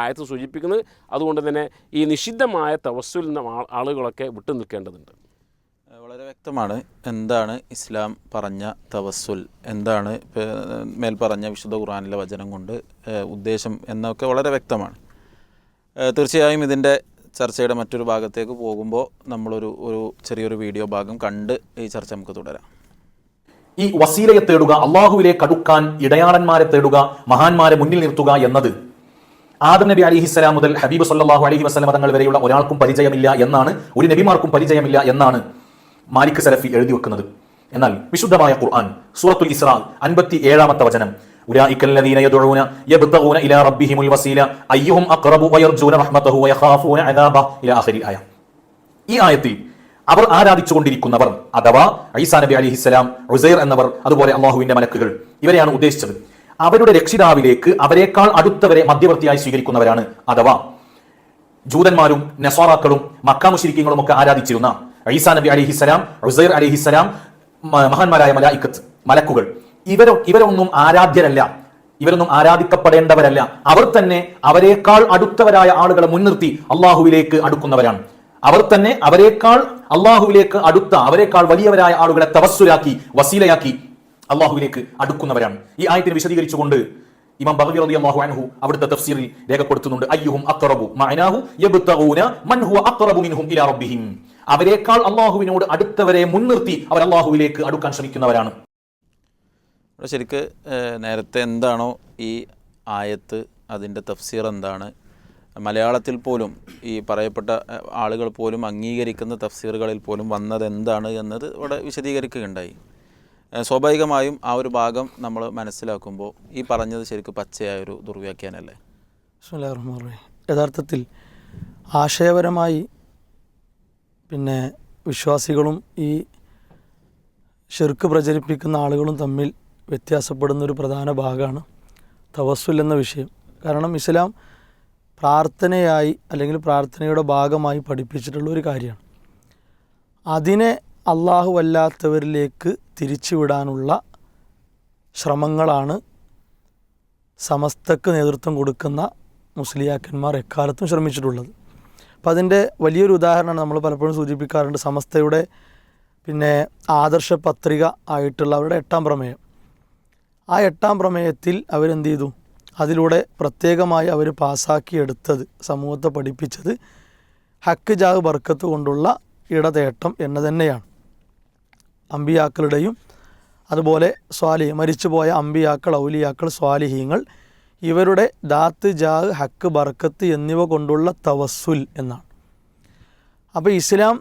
ആയത്ത് സൂചിപ്പിക്കുന്നത്. അതുകൊണ്ട് തന്നെ ഈ നിഷിദ്ധമായ തവസ്സുൽ ആളുകളൊക്കെ വിട്ടു നിൽക്കേണ്ടതുണ്ട് വളരെ വ്യക്തമാണ് എന്താണ് ഇസ്ലാം പറഞ്ഞ തവസ്സുൽ എന്താണ് മേൽ പറഞ്ഞ വിശുദ്ധ ഖുറാനിലെ വചനം കൊണ്ട് ഉദ്ദേശം എന്നൊക്കെ വളരെ വ്യക്തമാണ്. തീർച്ചയായും ഇതിന്റെ ചർച്ചയുടെ മറ്റൊരു ഭാഗത്തേക്ക് പോകുമ്പോൾ നമ്മളൊരു ഒരു ചെറിയൊരു വീഡിയോ ഭാഗം കണ്ട് ഈ ചർച്ച നമുക്ക് തുടരാം. ഈ വസീലയെ തേടുക അള്ളാഹുവിലെ കടുക്കാൻ ഇടയാളന്മാരെ തേടുക മഹാന്മാരെ മുന്നിൽ നിർത്തുക എന്നത് ആദം നബി അലിഹിസ്സലാം മുതൽ ഹബീബ് സല്ലാഹു അലഹി വസ്ലം തങ്ങൾ വരെയുള്ള ഒരാൾക്കും പരിചയമില്ല എന്നാണ് ഒരു നബിമാർക്കും പരിചയമില്ല എന്നാണ് മാലിക് സലഫി എഴുതി വെക്കുന്നത് എന്നാൽ വിശുദ്ധമായ ഖുർആൻ സൂറത്തുൽ ഇസ്രാ അൻപത്തി ഏഴാമത്തെ വചനം أولئك الذين يدعون يبتغون إلى ربهم الوسيلة أيهم أقرب ويرجون رحمته ويخافون عذابه إلى آخر الآية ഈ ആയത്തിൽ അവർ ആരാധിച്ചുകൊണ്ടിരിക്കുന്നവർ അഥവാ ഐസാ നബി അലിഹിസ്സലാം ഉസൈർ എന്നവർ അതുപോലെ അള്ളാഹുവിന്റെ മലക്കുകൾ ഇവരെയാണ് ഉദ്ദേശിച്ചത് അവരുടെ രക്ഷിതാവിലേക്ക് അവരെക്കാൾ അടുത്തവരെ മധ്യവർത്തിയായി സ്വീകരിക്കുന്നവരാണ് അഥവാ ജൂതന്മാരും നസ്വാറാക്കളും മക്കാമുശിരിക്കങ്ങളും ഒക്കെ ആരാധിച്ചിരുന്ന ഐസാ നബി അലിഹിസ്സലാം ഉസൈർ അലിഹിസ്സലാം ഹിസ്സലാം മഹാന്മാരായ മലായിക്കത്ത് മലക്കുകൾ. ഇവരോ ഇവരൊന്നും ആരാധ്യരല്ല. ഇവരൊന്നും ആരാധിക്കപ്പെടേണ്ടവരല്ല. അവർ തന്നെ അവരെക്കാൾ അടുത്തവരായ ആളുകളെ മുൻനിർത്തി അള്ളാഹുവിലേക്ക് അടുക്കുന്നവരാണ്. അവർ തന്നെ അവരെക്കാൾ അള്ളാഹുവിലേക്ക് അടുത്ത അവരെക്കാൾ വലിയവരായ ആളുകളെ തവസ്സുരാക്കി വസീലയാക്കി അള്ളാഹുവിലേക്ക് അടുക്കുന്നവരാണ്. ഈ ആയത്തിന് വിശദീകരിച്ചുകൊണ്ട് ഇമാം ബഗവി റളിയല്ലാഹു അൻഹു അവിടുത്തെ തഫ്സീറിൽ രേഖപ്പെടുത്തുന്നുണ്ട്. അയ്യുഹും അഖറബു മഅനാഹു യബ്തഗൂന മൻ ഹുവ അഖറബു മിൻഹും ഇലാ റബ്ബിഹിം. അവരെക്കാൾ അള്ളാഹുവിനോട് അടുത്തവരെ മുൻനിർത്തി അവർ അള്ളാഹുവിലേക്ക് അടുക്കാൻ ശ്രമിക്കുന്നവരാണ്. ഇവിടെ ശരിക്ക് നേരത്തെ എന്താണോ ഈ ആയത്ത് അതിന്റെ തഫ്സീർ എന്താണ്? മലയാളത്തിൽ പോലും ഈ പറയപ്പെട്ട ആളുകൾ പോലും അംഗീകരിക്കുന്ന തഫ്സീറുകളിൽ പോലും വന്നത് എന്താണ് എന്നത് ഇവിടെ വിശദീകരിക്കുകയുണ്ടായി. സ്വാഭാവികമായും ആ ഒരു ഭാഗം നമ്മൾ മനസ്സിലാക്കുമ്പോൾ ഈ പറഞ്ഞത് ശരിക്കും പച്ചയായ ഒരു ദുർവ്യാഖ്യാനല്ലേ ബിസ്മില്ലാഹിർ റഹ്മാനിർ റഹീം. യഥാർത്ഥത്തിൽ ആശയപരമായി പിന്നെ വിശ്വാസികളും ഈ ഷിർക്ക് പ്രചരിപ്പിക്കുന്ന ആളുകളും തമ്മിൽ വ്യത്യാസപ്പെടുന്ന ഒരു പ്രധാന ഭാഗമാണ് തവസ്സുൽ എന്ന വിഷയം. കാരണം ഇസ്ലാം പ്രാർത്ഥനയായി അല്ലെങ്കിൽ പ്രാർത്ഥനയുടെ ഭാഗമായി പഠിപ്പിച്ചിട്ടുള്ള ഒരു കാര്യമാണ്. അതിനെ അള്ളാഹു അല്ലാത്തവരിലേക്ക് തിരിച്ചുവിടാനുള്ള ശ്രമങ്ങളാണ് സമസ്തക്ക് നേതൃത്വം കൊടുക്കുന്ന മുസ്ലിയാക്കന്മാർ എക്കാലത്തും ശ്രമിച്ചിട്ടുള്ളത്. അപ്പോൾ അതിന്റെ വലിയൊരു ഉദാഹരണമാണ് നമ്മൾ പലപ്പോഴും സൂചിപ്പിക്കാറുണ്ട് സമസ്തയുടെ പിന്നെ ആദർശ പത്രിക ആയിട്ടുള്ള അവരുടെ എട്ടാം പ്രമേയം. ആ എട്ടാം പ്രമേയത്തിൽ അവരെന്ത് ചെയ്തു? അതിലൂടെ പ്രത്യേകമായി അവർ പാസ്സാക്കിയെടുത്തത് സമൂഹത്തെ പഠിപ്പിച്ചത് ഹക്ക് ജാഗ് ബർക്കത്ത് കൊണ്ടുള്ള ഇടതേട്ടം എന്ന് തന്നെയാണ്. അമ്പിയാക്കളുടെയും അതുപോലെ സ്വാലി മരിച്ചുപോയ അമ്പിയാക്കൾ ഔലിയാക്കൾ സ്വാലിഹീങ്ങൾ ഇവരുടെ ദാത്ത് ജാഹ് ഹക്ക് ബർക്കത്ത് എന്നിവ കൊണ്ടുള്ള തവസ്സുൽ എന്നാണ്. അപ്പോൾ ഇസ്ലാം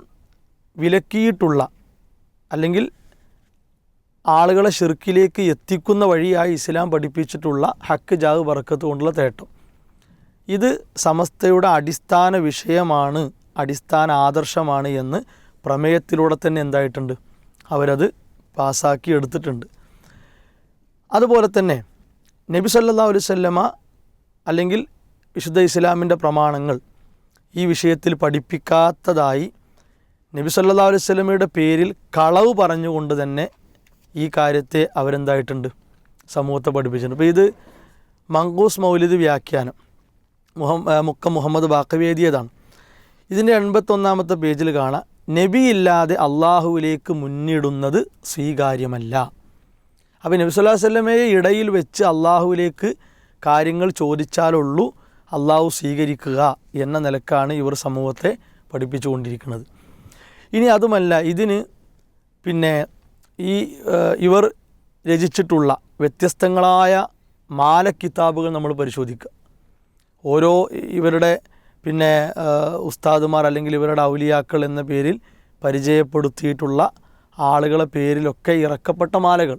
വിലക്കിയിട്ടുള്ള അല്ലെങ്കിൽ ആളുകളെ ഷിർക്കിലേക്ക് എത്തിക്കുന്ന വഴിയായി ഇസ്ലാം പഠിപ്പിച്ചിട്ടുള്ള ഹക്ക് ജാഹ് ബർക്കത്ത് കൊണ്ടുള്ള തേട്ടം. ഇത് സമസ്തയുടെ അടിസ്ഥാന വിഷയമാണ് അടിസ്ഥാന ആദർശമാണ് എന്ന് പ്രമേയത്തിലൂടെ തന്നെ എന്തായിട്ടുണ്ട്? അവരത് പാസ്സാക്കി എടുത്തിട്ടുണ്ട്. അതുപോലെ തന്നെ നബി സല്ലാ അലൈഹി വസല്ലമ അല്ലെങ്കിൽ വിശുദ്ധ ഇസ്ലാമിന്റെ പ്രമാണങ്ങൾ ഈ വിഷയത്തിൽ പഠിപ്പിക്കാത്തതായി നബി സല്ലാ അലൈഹി വസല്ലമയുടെ പേരിൽ കളവ് പറഞ്ഞുകൊണ്ട് തന്നെ ഈ കാര്യത്തെ അവരെന്തായിട്ടുണ്ട് സമൂഹത്തെ പഠിപ്പിച്ചിട്ടുണ്ട്. അപ്പോൾ ഇത് മങ്കൂസ് മൗലിദ് വ്യാഖ്യാനം മുഹം മുക്ക മുഹമ്മദ് ബാക്കവേദിയതാണ് ഇതിന്റെ എൺപത്തൊന്നാമത്തെ പേജിൽ കാണാം നബിയില്ലാതെ അള്ളാഹുവിലേക്ക് മുന്നിടുന്നത് സ്വീകാര്യമല്ല. അപ്പോൾ നബി സല്ലല്ലാഹു അലൈഹി വസല്ലമയെ ഇടയിൽ വെച്ച് അള്ളാഹുവിലേക്ക് കാര്യങ്ങൾ ചോദിച്ചാലുള്ളൂ അള്ളാഹു സ്വീകരിക്കുക എന്ന നിലക്കാണ് ഇവർ സമൂഹത്തെ പഠിപ്പിച്ചുകൊണ്ടിരിക്കുന്നത്. ഇനി അതുമല്ല ഇതിന് പിന്നെ ഈ ഇവർ രചിച്ചിട്ടുള്ള വ്യത്യസ്തങ്ങളായ മാല കിതാബുകൾ നമ്മൾ പരിശോധിക്കുക. ഓരോ ഇവരുടെ പിന്നെ ഉസ്താദുമാർ അല്ലെങ്കിൽ ഇവരുടെ ഔലിയാക്കൾ എന്ന പേരിൽ പരിചയപ്പെടുത്തിയിട്ടുള്ള ആളുകളെ പേരിലൊക്കെ ഇറക്കപ്പെട്ട മാലകൾ.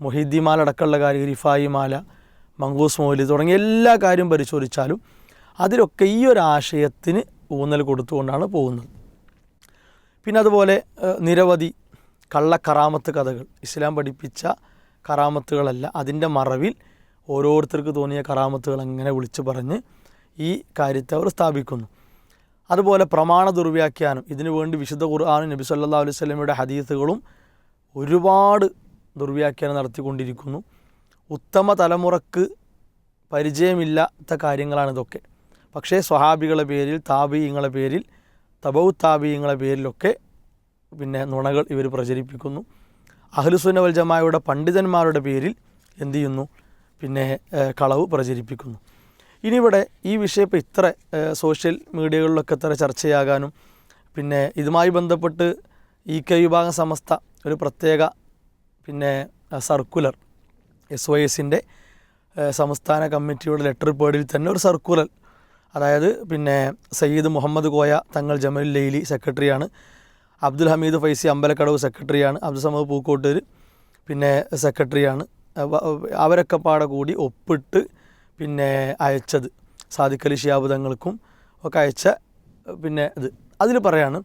മൊഹീദ്ദി മാല അടക്കമുള്ള കാര്യം റിഫായി മാല മങ്കൂസ് മൗലി തുടങ്ങിയ എല്ലാ കാര്യവും പരിശോധിച്ചാലും അതിലൊക്കെ ഈ ഒരു ആശയത്തിന് ഊന്നൽ കൊടുത്തുകൊണ്ടാണ് പോകുന്നത്. പിന്നെ അതുപോലെ നിരവധി കള്ള കറാമത്ത് കഥകൾ. ഇസ്ലാം പഠിപ്പിച്ച കറാമത്തുകളല്ല അതിന്റെ മറവിൽ ഓരോരുത്തർക്ക് തോന്നിയ കറാമത്തുകൾ അങ്ങനെ വിളിച്ചു പറഞ്ഞ് ഈ കാര്യത്തെ അവർ സ്ഥാപിക്കുന്നു. അതുപോലെ പ്രമാണ ദുർവ്യാഖ്യാനം. ഇതിനു വേണ്ടി വിശുദ്ധ ഖുർആാനും നബി സല്ലാ അലൈഹി സ്വലമയുടെ ഹദീസുകളും ഒരുപാട് ദുർവ്യാഖ്യാനം നടത്തിക്കൊണ്ടിരിക്കുന്നു. ഉത്തമ തലമുറയ്ക്ക് പരിചയമില്ലാത്ത കാര്യങ്ങളാണ് ഇതൊക്കെ. പക്ഷേ സ്വഹാബികളെ പേരിൽ താപീയങ്ങളെ പേരിൽ തബൌ താപീയങ്ങളെ പേരിലൊക്കെ പിന്നെ നുണകൾ ഇവർ പ്രചരിപ്പിക്കുന്നു. അഹ്ലുസുന്ന വൽ ജമാഅയുടെ പണ്ഡിതന്മാരുടെ പേരിൽ എന്തു ചെയ്യുന്നു? പിന്നെ കളവ് പ്രചരിപ്പിക്കുന്നു. ഇനിയിവിടെ ഈ വിഷയം ഇപ്പോൾ ഇത്ര സോഷ്യൽ മീഡിയകളിലൊക്കെ ഇത്ര ചർച്ചയാകാനും പിന്നെ ഇതുമായി ബന്ധപ്പെട്ട് ഇ കെ വിഭാഗം സമസ്ത ഒരു പ്രത്യേക പിന്നെ സർക്കുലർ. എസ് വൈ എസിന്റെ സംസ്ഥാന കമ്മിറ്റിയുടെ ലെറ്റർ പേഡിൽ തന്നെ ഒരു സർക്കുലർ. അതായത് പിന്നെ സയ്യിദ് മുഹമ്മദ് കോയ തങ്ങൾ ജമൽ ലൈലി സെക്രട്ടറിയാണ്. അബ്ദുൽ ഹമീദ് ഫൈസി അമ്പലക്കടവ് സെക്രട്ടറിയാണ്. അബ്ദുൽ സമദ് പൂക്കോട്ടൂർ പിന്നെ സെക്രട്ടറിയാണ്. അവ- അവരൊക്കെ പാടെ കൂടി ഒപ്പിട്ട് പിന്നെ അയച്ചത്. സാദിഖലി ഷിയാബ് തങ്ങൾക്കും ഒക്കെ അയച്ച പിന്നെ ഇത്. അതിൽ പറയാണ്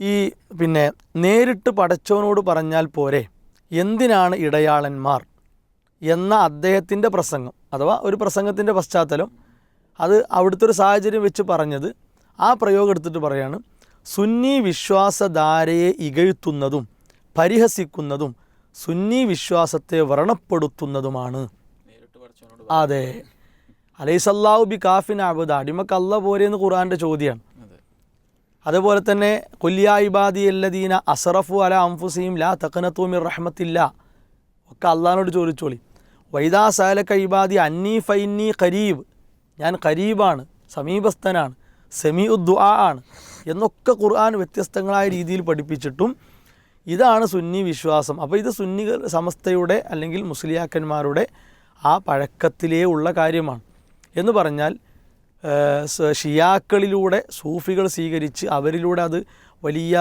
ഈ പിന്നെ നേരിട്ട് പടച്ചവനോട് പറഞ്ഞാൽ പോരെ. എന്തിനാണ് ഇടയാളന്മാർ? എന്ന അദ്ദേഹത്തിന്റെ പ്രസംഗം അഥവാ ഒരു പ്രസംഗത്തിന്റെ പശ്ചാത്തലം അത് അവിടുത്തെ ഒരു സാഹചര്യം വെച്ച് പറഞ്ഞത് ആ പ്രയോഗം എടുത്തിട്ട് പറയാണ് സുന്നി വിശ്വാസധാരയെ ഇകഴ്ത്തുന്നതും പരിഹസിക്കുന്നതും സുന്നി വിശ്വാസത്തെ വ്രണപ്പെടുത്തുന്നതുമാണ്. അതെ. അലൈസല്ലാഹു ബി കാഫിൻ അബുദ അടിമക്കല്ല പോരെ എന്ന് ഖുർആന്റെ ചോദ്യമാണ്. അതുപോലെ തന്നെ കൊല്ലിയ ഇബാദി അല്ലദീന അസറഫു അല അംഫുസീം ലാ തക്കനത്തൂമിർ റഹ്മത്തില്ല. ഒക്കെ അള്ളഹാനോട് ചോദിച്ചോളി. വൈദാ സാലക്ക ഇബാദി അന്നീ ഫൈന്നി ഖരീബ്. ഞാൻ ഖരീബാണ് സമീപസ്ഥനാണ് സെമി ഉദ്ദുആ ആണ് എന്നൊക്കെ ഖുർആൻ വ്യത്യസ്തങ്ങളായ രീതിയിൽ പഠിപ്പിച്ചിട്ടും ഇതാണ് സുന്നി വിശ്വാസം. അപ്പോൾ ഇത് സുന്നി സമസ്തയുടെ അല്ലെങ്കിൽ മുസ്ലിയാക്കന്മാരുടെ ആ പഴക്കത്തിലേ ഉള്ള കാര്യമാണ്. എന്ന് പറഞ്ഞാൽ ഷിയാക്കളിലൂടെ സൂഫികൾ സ്വീകരിച്ച് അവരിലൂടെ അത് വലിയ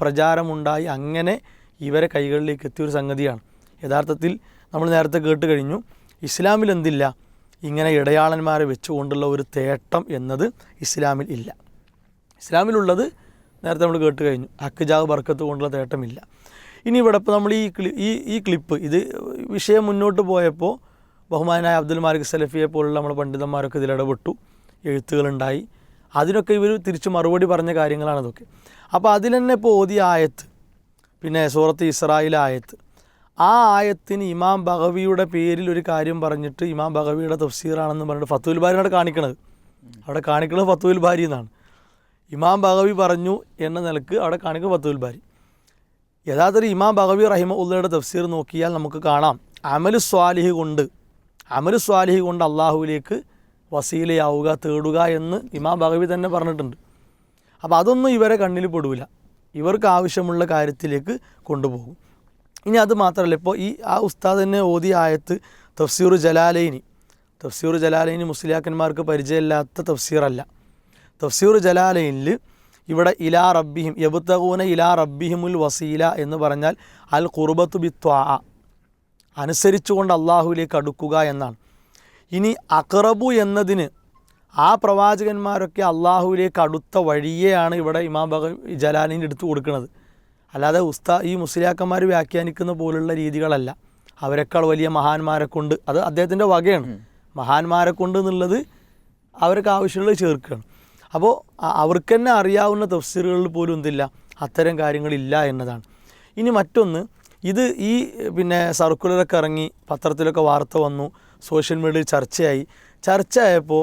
പ്രചാരമുണ്ടായി അങ്ങനെ ഇവരെ കൈകളിലേക്ക് എത്തിയൊരു സംഗതിയാണ്. യഥാർത്ഥത്തിൽ നമ്മൾ നേരത്തെ കേട്ട് കഴിഞ്ഞു ഇസ്ലാമിൽ എന്തില്ല? ഇങ്ങനെ ഇടയാളന്മാരെ വെച്ചുകൊണ്ടുള്ള ഒരു തേട്ടം എന്നത് ഇസ്ലാമിൽ ഇല്ല. ഇസ്ലാമിലുള്ളത് നേരത്തെ നമ്മൾ കേട്ട് കഴിഞ്ഞു അക്കുജാവ് ബർക്കത്ത് കൊണ്ടുള്ള തേട്ടമില്ല. ഇനി ഇവിടെ ഇപ്പോൾ നമ്മൾ ഈ ക്ലി ഈ ഈ ക്ലിപ്പ് ഇത് വിഷയം മുന്നോട്ട് പോയപ്പോൾ ബഹുമാനായ അബ്ദുൽ മാലിക് സലഫിയെ പോലുള്ള നമ്മുടെ പണ്ഡിതന്മാരൊക്കെ ഇതിൽ ഇടപെട്ടു. എഴുത്തുകളുണ്ടായി. അതിനൊക്കെ ഇവർ തിരിച്ച് മറുപടി പറഞ്ഞ കാര്യങ്ങളാണ് ഇതൊക്കെ. അപ്പോൾ അതിൽ തന്നെ ഇപ്പോൾ ഓതിയ ആയത്ത് പിന്നെ സൂറത്ത് ഇസ്രായേൽ ആയത്ത്. ആ ആയത്തിന് ഇമാം ബഹവിയുടെ പേരിൽ ഒരു കാര്യം പറഞ്ഞിട്ട് ഇമാം ബഹവിയുടെ തഫ്സീറാണെന്ന് പറഞ്ഞിട്ട് ഫത്തുൽ ബാരിയാണ് കാണിക്കണത്. അവിടെ കാണിക്കുന്നത് ഫത്തുൽ ബാരി എന്നാണ്. ഇമാം ബഹവി പറഞ്ഞു എന്ന നിലയ്ക്ക് അവിടെ കാണിക്കുന്നത് ഫത്തുൽ ബാരി യഥാർത്ഥത്തിൽ ഇമാം ബഹവി റഹിമ ഉള്ളയുടെ തഫ്സീർ നോക്കിയാൽ നമുക്ക് കാണാം. അമലു സ്വാലിഹി കൊണ്ട് അമലു സ്വാലിഹി കൊണ്ട് അള്ളാഹുവിലേക്ക് വസീലയാവുക തേടുക എന്ന് ഇമാം ബഹവി തന്നെ പറഞ്ഞിട്ടുണ്ട്. അപ്പോൾ അതൊന്നും ഇവരെ കണ്ണിൽ പെടൂല. ഇവർക്ക് ആവശ്യമുള്ള കാര്യത്തിലേക്ക് കൊണ്ടുപോകും. ഇനി അത് മാത്രമല്ല ഇപ്പോൾ ഈ ആ ഉസ്താദിനെ ഓതി ആയത്ത് തഫ്സീർ ജലാലൈനി. തഫ്സീർ ജലാലൈനി മുസ്ലിയാക്കന്മാർക്ക് പരിചയമില്ലാത്ത തഫ്സീറല്ല. തഫ്സീർ ജലാലൈനിൽ ഇവിടെ ഇലാ റബ്ബിഹിം യബുത്തകൂന ഇലാ റബ്ബിഹിമുൽ വസീല എന്ന് പറഞ്ഞാൽ അൽ ഖുർബത്തു ബിത്വാ അനുസരിച്ചുകൊണ്ട് അള്ളാഹുവിലേക്ക് അടുക്കുക എന്നാണ്. ഇനി അക്റബു എന്നതിന് ആ പ്രവാചകന്മാരൊക്കെ അള്ളാഹുവിലേക്ക് അടുത്ത വഴിയെയാണ് ഇവിടെ ഇമാം ബഗ ജലാലിന്റെ എടുത്തു കൊടുക്കുന്നത്. അല്ലാതെ ഉസ്താ ഈ മുസ്ലിയാക്കന്മാർ വ്യാഖ്യാനിക്കുന്ന പോലുള്ള രീതികളല്ല. അവരെക്കാൾ വലിയ മഹാന്മാരെ കൊണ്ട് അത് അദ്ദേഹത്തിന്റെ വകയാണ്. മഹാന്മാരെ കൊണ്ട് എന്നുള്ളത് അവർക്ക് ആവശ്യമുള്ളത് ചേർക്കുകയാണ്. അപ്പോൾ അവർക്ക് തന്നെ അറിയാവുന്ന തഫ്സീറുകളിൽ പോലും എന്തില്ല അത്തരം കാര്യങ്ങളില്ല എന്നതാണ്. ഇനി മറ്റൊന്ന് ഇത് ഈ പിന്നെ സർക്കുലറൊക്കെ ഇറങ്ങി പത്രത്തിലൊക്കെ വാർത്ത വന്നു സോഷ്യൽ മീഡിയയിൽ ചർച്ചയായി. ചർച്ചയായപ്പോൾ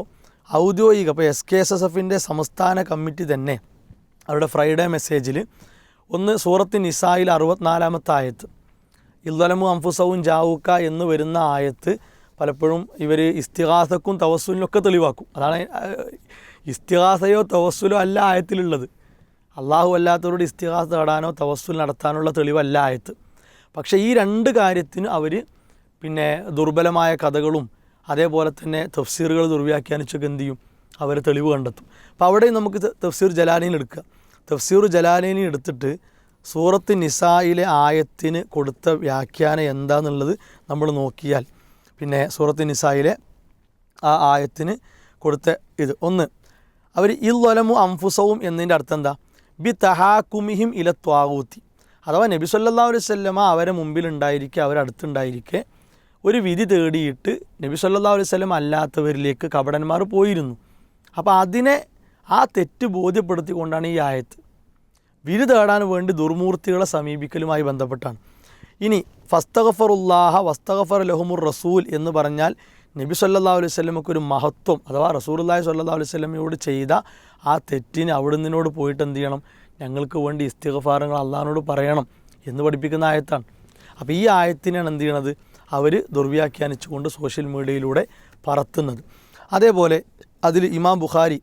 ഔദ്യോഗിക ഇപ്പോൾ എസ് കെ എസ് എസ് എഫിന്റെ സംസ്ഥാന കമ്മിറ്റി തന്നെ അവരുടെ ഫ്രൈഡേ മെസ്സേജിൽ ഒന്ന് സൂറത്ത് നിസായിൽ അറുപത്തിനാലാമത്തെ ആയത്ത് ഇല്ലലമു അംഫുസവും ജാവുക്ക എന്ന് വരുന്ന ആയത്ത് പലപ്പോഴും ഇവർ ഇസ്തിഹാസക്കും തവസ്സുലിനൊക്കെ തെളിവാക്കും. അതാണ് ഇസ്തിഹാസയോ തവസ്സുലോ അല്ല ആയത്തിലുള്ളത്. അള്ളാഹു അല്ലാത്തവരോട് ഇസ്തിഹാസ തേടാനോ തവസ്സുൽ നടത്താനുള്ള തെളിവല്ല ആയത്ത്. പക്ഷേ ഈ രണ്ട് കാര്യത്തിന് അവർ പിന്നെ ദുർബലമായ കഥകളും അതേപോലെ തന്നെ തഫ്സീറുകൾ ദുർവ്യാഖ്യാനിച്ചൊക്കെ എന്ത് ചെയ്യും? അവർ തെളിവ് കണ്ടെത്തും. അപ്പോൾ അവിടെയും നമുക്ക് തഫ്സീർ ജലാലീൻ എടുക്കുക തഫ്സീർ ജലാലീനി എടുത്തിട്ട് സൂറത്ത് നിസായിലെ ആയത്തിന് കൊടുത്ത വ്യാഖ്യാനം എന്താണെന്നുള്ളത് നമ്മൾ നോക്കിയാൽ പിന്നെ സൂറത്ത് നിസായിലെ ആ ആയത്തിന് കൊടുത്ത ഇത്. ഒന്ന് അവർ ഇല്ലൊലമു അംഫുസവും എന്നതിന്റെ അർത്ഥം എന്താ? ബി തഹാക്കുമിഹിം ഇല ത്വാകൂത്തി അഥവാ നബി സല്ലല്ലാഹു അലൈഹി വസല്ലമ അവരെ മുമ്പിലുണ്ടായിരിക്കെ അവരടുത്തുണ്ടായിരിക്കെ ഒരു വിധി തേടിയിട്ട് നബി സല്ലാ അലൈഹി വസല്ലം അല്ലാത്തവരിലേക്ക് കപടന്മാർ പോയിരുന്നു. അപ്പോൾ അതിനെ ആ തെറ്റ് ബോധ്യപ്പെടുത്തിക്കൊണ്ടാണ് ഈ ആയത്ത്. വിധി തേടാൻ വേണ്ടി ദുർമൂർത്തികളെ സമീപിക്കലുമായി ബന്ധപ്പെട്ടാണ്. ഇനി ഫസ്തഗഫറുല്ലാഹ വസ്തഗഫർ ലഹുമുർ റസൂൽ എന്ന് പറഞ്ഞാൽ നബി സല്ലാ അലൈഹി വസല്ലമക്ക് ഒരു മഹത്വം അഥവാ റസൂലുള്ളാഹി സല്ലാ അലൈഹി സ്വലമയോട് ചെയ്ത ആ തെറ്റിന് അവിടുന്നതിനോട് പോയിട്ട് എന്ത് ചെയ്യണം? ഞങ്ങൾക്ക് വേണ്ടി ഇസ്തിഗഫാറുകൾ അള്ളഹാനോട് പറയണം എന്ന് പഠിപ്പിക്കുന്ന ആയത്താണ്. അപ്പോൾ ഈ ആയത്തിനാണ് എന്ത് ചെയ്യണത്? അവർ ദുർവ്യാഖ്യാനിച്ചുകൊണ്ട് സോഷ്യൽ മീഡിയയിലൂടെ പറത്തുന്നത്. അതേപോലെ അതിൽ ഇമാം ബുഖാരി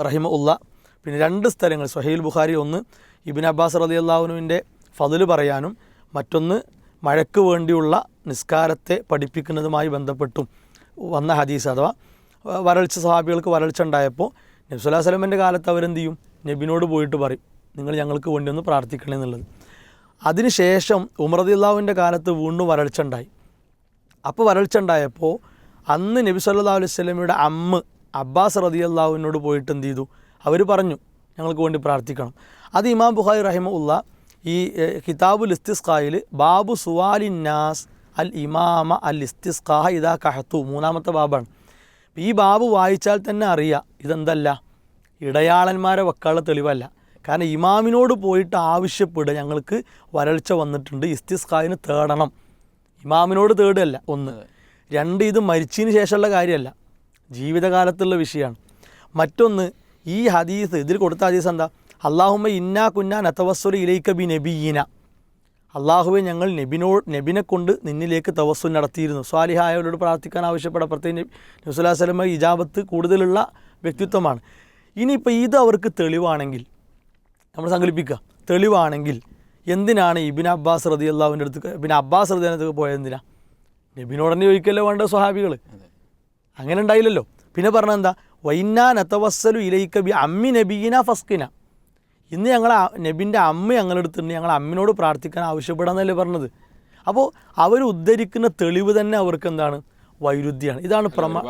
റഹിമ ഉള്ള പിന്നെ രണ്ട് സ്ഥലങ്ങൾ സഹീൽ ബുഖാരി ഒന്ന് ഇബിൻ അബ്ബാസ് റതി അള്ളാഹുനുവിന്റെ ഫതിൽ പറയാനും മറ്റൊന്ന് മഴയ്ക്ക് വേണ്ടിയുള്ള നിസ്കാരത്തെ പഠിപ്പിക്കുന്നതുമായി ബന്ധപ്പെട്ടും വന്ന ഹദീസ് അഥവാ വരൾച്ച സ്വഹാബികൾക്ക് വരൾച്ച ഉണ്ടായപ്പോൾ നബ്സുല്ലാ സ്വലമിന്റെ കാലത്ത് അവരെന്ത് ചെയ്യും നബിനോട് പോയിട്ട് പറയും നിങ്ങൾ ഞങ്ങൾക്ക് വേണ്ടി ഒന്ന് പ്രാർത്ഥിക്കണേ എന്നുള്ളത്. അതിനുശേഷം ഉമർ ഉമർദിള്ളാവിന്റെ കാലത്ത് വീണ്ടും വരൾച്ച ഉണ്ടായി. അപ്പോൾ വരൾച്ച ഉണ്ടായപ്പോൾ അന്ന് നബി സല്ലാ അലൈഹി വസല്ലമയുടെ അമ്മ അബ്ബാസ് റതി അള്ളാഹുവിനോട് പോയിട്ട് എന്ത് ചെയ്തു? അവർ പറഞ്ഞു ഞങ്ങൾക്ക് വേണ്ടി പ്രാർത്ഥിക്കണം. അത് ഇമാം ബുഖാരി റഹിമ ഉള്ള ഈ കിതാബുൽ ഇസ്തിസ്ഖായിൽ ബാബു സുവാലിൻ നാസ് അൽ ഇമാമ അൽ ഇസ്തിസ്ഖാ ഇതാ കഹത്തു മൂന്നാമത്തെ ബാബാണ്. ഈ ബാബു വായിച്ചാൽ തന്നെ അറിയാം ഇതെന്തല്ല ഇടയാളന്മാരെ വെക്കാനുള്ള തെളിവല്ല. കാരണം ഇമാമിനോട് പോയിട്ട് ആവശ്യപ്പെടുക ഞങ്ങൾക്ക് വരൾച്ച വന്നിട്ടുണ്ട് ഇസ്തിസ്ഖായിന് തേടണം. ഇമാമിനോട് തേടുകയല്ല ഒന്ന്. രണ്ട് ഇത് മരിച്ചതിന് ശേഷമുള്ള കാര്യമല്ല. ജീവിതകാലത്തുള്ള വിഷയമാണ്. മറ്റൊന്ന് ഈ ഹദീസ് ഇതിൽ കൊടുത്ത ഹദീസ് എന്താ? അള്ളാഹുമ്മ ഇന്നാ കുന്നാ നത്തവസ്സുൽ ഇലൈക്ക ബി നബീന. അള്ളാഹുവെ ഞങ്ങൾ നബിനോട് നബിനെ കൊണ്ട് നിന്നിലേക്ക് തവസ്സു നടത്തിയിരുന്നു. സ്വാലിഹായവരോട് പ്രാർത്ഥിക്കാൻ ആവശ്യപ്പെട്ട പ്രത്യേക നബ്സുല്ലാ സ്വലമ ഇജാബത്ത് കൂടുതലുള്ള വ്യക്തിത്വമാണ്. ഇനിയിപ്പോൾ ഇത് അവർക്ക് തെളിവാണെങ്കിൽ നമ്മൾ സങ്കല്പിക്കുക തെളിവാണെങ്കിൽ എന്തിനാണ് ഇബിൻ അബ്ബാസ് റതി അള്ളാഹുവിന്റെ അടുത്ത് പിന്നെ അബ്ബാസ് റതി അടുത്ത് പോയത് എന്തിനാ? നബിനോട് തന്നെ ചോദിക്കല്ലോ വേണ്ട സ്വഹാബികൾ അങ്ങനെ ഉണ്ടായില്ലല്ലോ. പിന്നെ പറഞ്ഞ എന്താ? വൈന്നാ നത്തവസ്സലു ഇലൈക്ക ബി അമ്മി നബീന ഫസ്കിന. ഇന്ന് ഞങ്ങൾ നബിന്റെ അമ്മ ഞങ്ങളെടുത്തിട്ടുണ്ട് ഞങ്ങൾ അമ്മിനോട് പ്രാർത്ഥിക്കാൻ ആവശ്യപ്പെടാന്നല്ലേ പറഞ്ഞത്. അപ്പോൾ അവർ ഉദ്ധരിക്കുന്ന തെളിവ് തന്നെ അവർക്ക് എന്താണ്? വൈരുദ്ധ്യമാണ് ഇതാണ് പ്രമ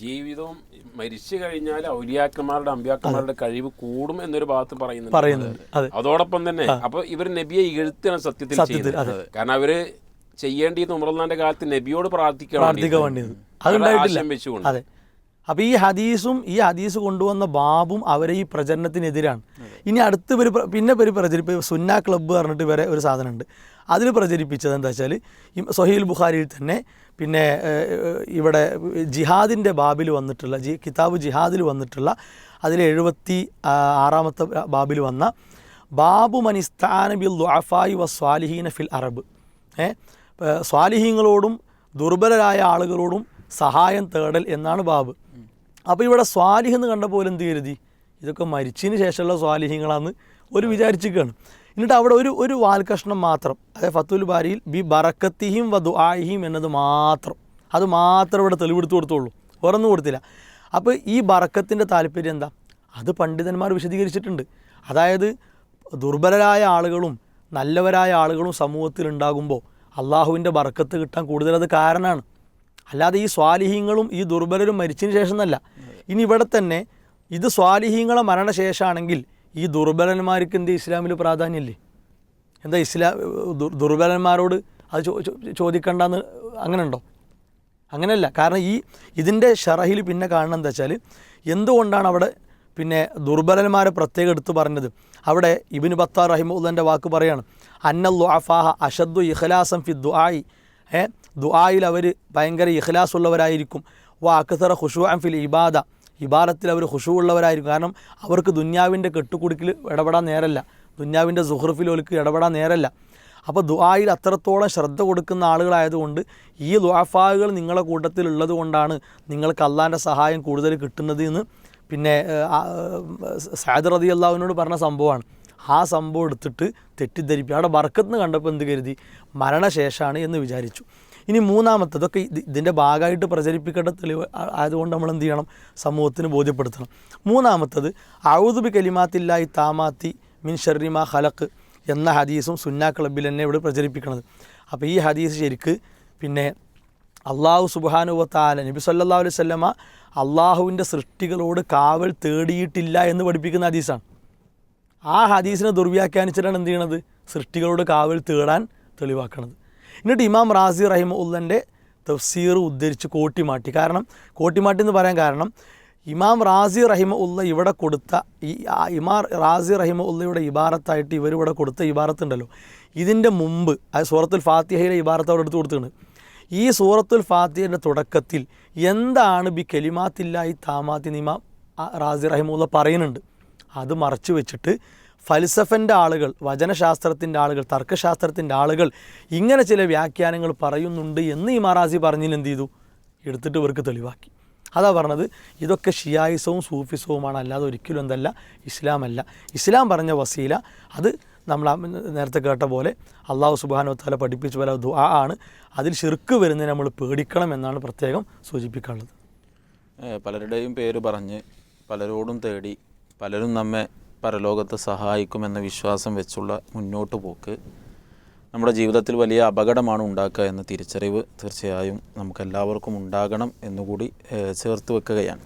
ജീവിതവും മരിച്ചു കഴിഞ്ഞാൽ ഔലിയാക്കന്മാരുടെ അമ്പ്യാക്കന്മാരുടെ കഴിവ് കൂടും എന്നൊരു ഭാഗത്ത് പറയുന്നുണ്ട്. പറയുന്നുണ്ട്. അതെ. അതോടൊപ്പം തന്നെ അപ്പൊ ഇവർ നബിയെ ഇകഴ്ത്തിയാണ് സത്യത്തിൽ സത്യത്തിൽ, കാരണം അവർ ചെയ്യേണ്ടി ഉമർന്നാന്റെ കാലത്ത് നബിയോട് പ്രാർത്ഥിക്കാൻ. വേണ്ടിയത്. അതുണ്ടായിട്ടില്ല അതെ. അപ്പോൾ ഈ ഹദീസും ഈ ഹദീസ് കൊണ്ടുവന്ന ബാബും അവരെ ഈ പ്രചരണത്തിനെതിരാണ്. ഇനി അടുത്ത് പേര് പിന്നെ പേര് പ്രചരിപ്പ് സുന്ന ക്ലബ്ബ് പറഞ്ഞിട്ട് വരെ ഒരു സാധനമുണ്ട്. അതിൽ പ്രചരിപ്പിച്ചത് എന്താ വെച്ചാൽ സൊഹീൽ ബുഖാരിയിൽ തന്നെ പിന്നെ ഇവിടെ ജിഹാദിന്റെ ബാബിൽ വന്നിട്ടുള്ള ജി കിതാബ് ജിഹാദിൽ വന്നിട്ടുള്ള അതിൽ എഴുപത്തി ആറാമത്തെ ബാബിൽ വന്ന ബാബു മനിസ്ഥാന ബിൽ ദുഅഫായി വ സ്വാലിഹീന ഫിൽ അറബ്. ഏ സ്വാലിഹീങ്ങളോടും ദുർബലരായ ആളുകളോടും സഹായം തേടൽ എന്നാണ് ബാബ്. അപ്പോൾ ഇവിടെ സ്വാലിഹ് എന്ന് കണ്ടപ്പോൾ എന്ത് കരുതി? ഇതൊക്കെ മരിച്ചതിന് ശേഷമുള്ള സ്വാലിഹ്യങ്ങളാന്ന് ഒരു വിചാരിച്ചിരിക്കുകയാണ്. എന്നിട്ട് അവിടെ ഒരു ഒരു വാൽകഷ്ണം മാത്രം. അതായത് ഫത്തുൽ ബാരിയിൽ ബി ബറക്കത്തിഹിം വ ദുആഹിം എന്നത് മാത്രം. അത് മാത്രം ഇവിടെ തെളിവെടുത്ത് കൊടുത്തുള്ളൂ. വേറൊന്നും കൊടുത്തില്ല. അപ്പോൾ ഈ ബറക്കത്തിന്റെ താല്പര്യം എന്താ? അത് പണ്ഡിതന്മാർ വിശദീകരിച്ചിട്ടുണ്ട്. അതായത് ദുർബലരായ ആളുകളും നല്ലവരായ ആളുകളും സമൂഹത്തിൽ ഉണ്ടാകുമ്പോൾ അള്ളാഹുവിന്റെ ബറക്കത്ത് കിട്ടാൻ കൂടുതലത് കാരണമാണ്. അല്ലാതെ ഈ സ്വാലിഹീങ്ങളും ഈ ദുർബലരും മരിച്ചതിന് ശേഷം എന്നല്ല ഇനി ഇവിടെ തന്നെ ഇത് സ്വാലിഹീങ്ങളെ മരണശേഷമാണെങ്കിൽ ഈ ദുർബലന്മാർക്ക് എന്ത് ഇസ്ലാമിൽ പ്രാധാന്യമില്ലേ? എന്താ ഇസ്ലാം ദുർ- ദുർബലന്മാരോട് അത് ചോദിക്കണ്ടെന്ന് അങ്ങനെ ഉണ്ടോ അങ്ങനെയല്ല. കാരണം ഈ ഇതിന്റെ ഷറഹിൽ പിന്നെ കാണണം എന്താ വെച്ചാൽ എന്തുകൊണ്ടാണ് അവിടെ പിന്നെ ദുർബലന്മാരെ പ്രത്യേകം എടുത്തു പറഞ്ഞത്? അവിടെ ഇബിന് ബത്താർ റഹിമുല്ലന്റെ വാക്ക് പറയാണ് അന്നല്ലു അഫാഹ അഷദ്ദു ഇഖ്ലാസം ഫി ദുആയി. ഏ? ദുആയിൽ അവർ ഭയങ്കര ഇഖ്ലാസ് ഉള്ളവരായിരിക്കും വ അക്സറ ഖുഷു ഫിൽ ഇബാദ. ഇബാദത്തിൽ അവർ ഖുഷു ഉള്ളവരായിരിക്കും കാരണം അവർക്ക് ദുന്യാവിന്റെ കെട്ടുകുടുക്കിൽ ഇടപെടാൻ നേരല്ല. ദുന്യാവിന്റെ സുഹൃഫിൽ ഒലിക്ക് ഇടപെടാൻ നേരല്ല. അപ്പോൾ ദുആയിൽ അത്രത്തോളം ശ്രദ്ധ കൊടുക്കുന്ന ആളുകളായതുകൊണ്ട് ഈ ദുആഫാകൾ നിങ്ങളെ കൂട്ടത്തിലുള്ളത് കൊണ്ടാണ് നിങ്ങൾക്ക് അള്ളാന്റെ സഹായം കൂടുതൽ കിട്ടുന്നത് എന്ന് പിന്നെ സാദ് റതി അള്ളാഹുവിനോട് പറഞ്ഞ സംഭവമാണ്. ആ സംഭവം എടുത്തിട്ട് തെറ്റിദ്ധരിപ്പിക്കുക അവിടെ ബർക്കത്ത് കണ്ടപ്പോൾ എന്ത് കരുതി? മരണശേഷമാണ് എന്ന് വിചാരിച്ചു. ഇനി മൂന്നാമത്തെ ഇതൊക്കെ ഇത് ഇതിന്റെ ഭാഗമായിട്ട് പ്രചരിപ്പിക്കേണ്ട തെളിവ് ആയതുകൊണ്ട് നമ്മൾ എന്ത് ചെയ്യണം? സമൂഹത്തിന് ബോധ്യപ്പെടുത്തണം. മൂന്നാമത്തത് ഔദുബി കലിമാത്തില്ലായി താമാത്തി മിൻ ഷർറിമ ഹലക്ക് എന്ന ഹദീസും സുന്ന ക്ലബിൽ തന്നെ ഇവിടെ പ്രചരിപ്പിക്കുന്നത് അപ്പോൾ ഈ ഹദീസ് ശരിക്ക് പിന്നെ അള്ളാഹു സുബാനുവത്താല നബി സല്ലാ അലൈഹി സ്വല്ലമ അള്ളാഹുവിന്റെ സൃഷ്ടികളോട് കാവൽ തേടിയിട്ടില്ല എന്ന് പഠിപ്പിക്കുന്ന ഹദീസാണ്. ആ ഹദീസിനെ ദുർവ്യാഖ്യാനിച്ചിട്ടാണ് എന്ത് ചെയ്യണത്? സൃഷ്ടികളോട് കാവൽ തേടാൻ തെളിവാക്കണത്. എന്നിട്ട് ഇമാം റാസി റഹിമ ഉള്ളന്റെ തഫ്സീർ ഉദ്ധരിച്ച് കോട്ടിമാട്ടി. കാരണം കോട്ടിമാട്ടി എന്ന് പറയാൻ കാരണം ഇമാം റാസി റഹിമ ഉള്ള ഇവിടെ കൊടുത്ത ഈ ഇമാർ ഇമാം റാസി റഹിമ ഉള്ളയുടെ ഇബാറത്തായിട്ട് ഇവരിവിടെ കൊടുത്ത ഇബാറത്തുണ്ടല്ലോ. ഇതിന്റെ മുമ്പ് അത് സൂറത്തുൽ ഫാത്തിഹയിലെ ഇബാറത്ത് അവിടെ എടുത്ത് കൊടുത്തിട്ടുണ്ട്. ഈ സൂറത്തുൽ ഫാത്തിഹയുടെ തുടക്കത്തിൽ എന്താണ് ബി കലിമാത്തില്ലായി താമാത്തി നിമാം റാസി റഹിമുള്ള പറയുന്നുണ്ട്. അത് മറച്ചു വെച്ചിട്ട് ഫൽസഫന്റെ ആളുകൾ വചനശാസ്ത്രത്തിന്റെ ആളുകൾ തർക്കശാസ്ത്രത്തിന്റെ ആളുകൾ ഇങ്ങനെ ചില വ്യാഖ്യാനങ്ങൾ പറയുന്നുണ്ട് എന്ന് ഈ മറാസി പറഞ്ഞതിൽ എന്ത് ചെയ്തു? എടുത്തിട്ട് ഇവർക്ക് തെളിവാക്കി. അതാ പറഞ്ഞത് ഇതൊക്കെ ഷിയായിസവും സൂഫിസവുമാണ് അല്ലാതെ ഒരിക്കലും എന്തല്ല ഇസ്ലാമല്ല. ഇസ്ലാം പറഞ്ഞ വസീല അത് നമ്മൾ നേരത്തെ കേട്ട പോലെ അള്ളാഹു സുബാനോത്താല താല പഠിപ്പിച്ച പോലെ ദുആ ആണ്. അതിൽ ഷിർക്ക് വരുന്നതിന് നമ്മൾ പേടിക്കണം എന്നാണ് പ്രത്യേകം സൂചിപ്പിക്കാനുള്ളത്. പലരുടെയും പേര് പറഞ്ഞ് പലരോടും തേടി പലരും നമ്മെ പരലോകത്ത് സഹായിക്കുമെന്ന വിശ്വാസം വെച്ചുള്ള മുന്നോട്ട് പോക്ക് നമ്മുടെ ജീവിതത്തിൽ വലിയ അപകടമാണ് ഉണ്ടാക്കുക എന്ന തിരിച്ചറിവ് തീർച്ചയായും നമുക്കെല്ലാവർക്കും ഉണ്ടാകണം എന്നുകൂടി ചേർത്ത് വെക്കുകയാണ്.